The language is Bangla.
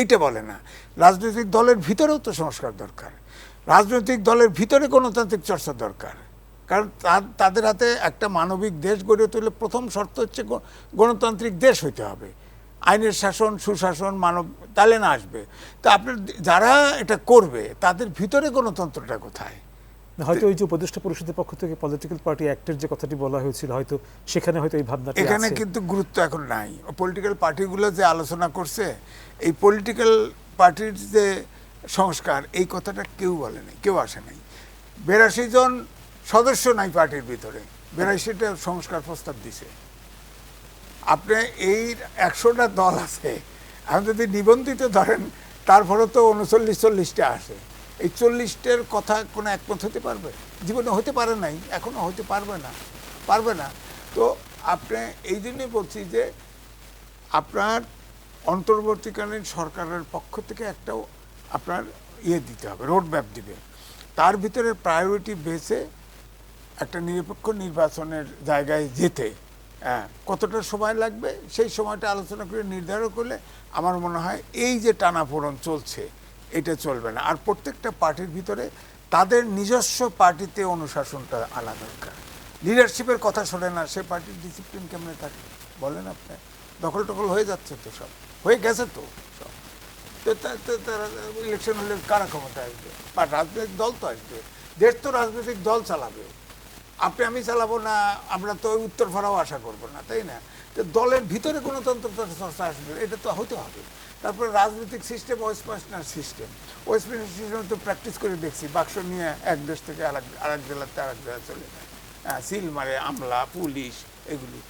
এইটা বলে না। রাজনৈতিক দলের ভিতরেও তো সংস্কার দরকার। রাজনৈতিক দলের ভিতরে গণতান্ত্রিক চর্চা দরকার। কারণ তাদের হাতে একটা মানবিক দেশ গড়ে তুলে প্রথম শর্ত হচ্ছে গণতান্ত্রিক দেশ হইতে হবে। আইনের শাসন, সুশাসন, মানব তাহলে না আসবে। তা আপনার, যারা এটা করবে, তাদের ভিতরে গণতন্ত্রটা কোথায়? হয়তো ওই যে উপদেষ্টা পরিষদের পক্ষ থেকে পলিটিক্যাল পার্টি অ্যাক্টের যে কথাটি বলা হয়েছিল হয়তো সেখানে হয়তো এই ভাবনাটি এখানে কিন্তু গুরুত্ব এখন নাই। পলিটিক্যাল পার্টিগুলো যে আলোচনা করছে এই পলিটিক্যাল পার্টির যে সংস্কার এই কথাটা কেউ বলে নাই কেউ আসে নাই। বেরাশি জন সদস্য নাই পার্টির ভিতরে। বেরাশিটা সংস্কার প্রস্তাব দিছে। আপনি এই একশোটা দল আছে এখন যদি নিবন্ধিত ধরেন তারপরে তো উনচল্লিশ চল্লিশটা আসে। এই চল্লিশটার কথা কোনো একমত হতে পারবে? জীবনে হতে পারে নাই এখনও হতে পারবে না পারবে না। তো আপনি এই জন্যই বলছি যে আপনার অন্তর্বর্তীকালীন সরকারের পক্ষ থেকে একটাও আপনার ইয়ে দিতে হবে রোড ম্যাপ দিবে। তার ভিতরে প্রায়োরিটি বেসে একটা নিরপেক্ষ নির্বাচনের জায়গায় যেতে। হ্যাঁ, কতটা সময় লাগবে? সেই সময়টা আলোচনা করে নির্ধারণ করলে আমার মনে হয় এই যে টানাপোড়ন চলছে এটা চলবে না। আর প্রত্যেকটা পার্টির ভিতরে তাদের নিজস্ব পার্টিতে অনুশাসনটা আনা দরকার। লিডারশিপের কথা শোনে না, সে পার্টির ডিসিপ্লিন কেমনে থাকে? বলেন আপনি। দখল টখল হয়ে যাচ্ছে তো সব। হয়ে গেছে তো সব। তো তারা ইলেকশন হলে কারা ক্ষমতা আসবে? বা রাজনৈতিক দল তো আসবে। দেশ তো রাজনৈতিক দল চালাবে। আপনি আমি চালাবো না, আমরা তো উত্তর ভাড়াও আশা করব না, তাই না? তো দলের ভিতরে গণতন্ত্র চর্চা আসবে এটা তো হতে হবে। তারপরে রাজনৈতিক system Westminster system Westminster system তো প্র্যাকটিস করে দেখছি, বাক্স নিয়ে এক দেশ থেকে আরেক আরেক জেলাতে আরেক জেলা চলে যায়। হ্যাঁ সিল মারে, আমলা, পুলিশ, এগুলি।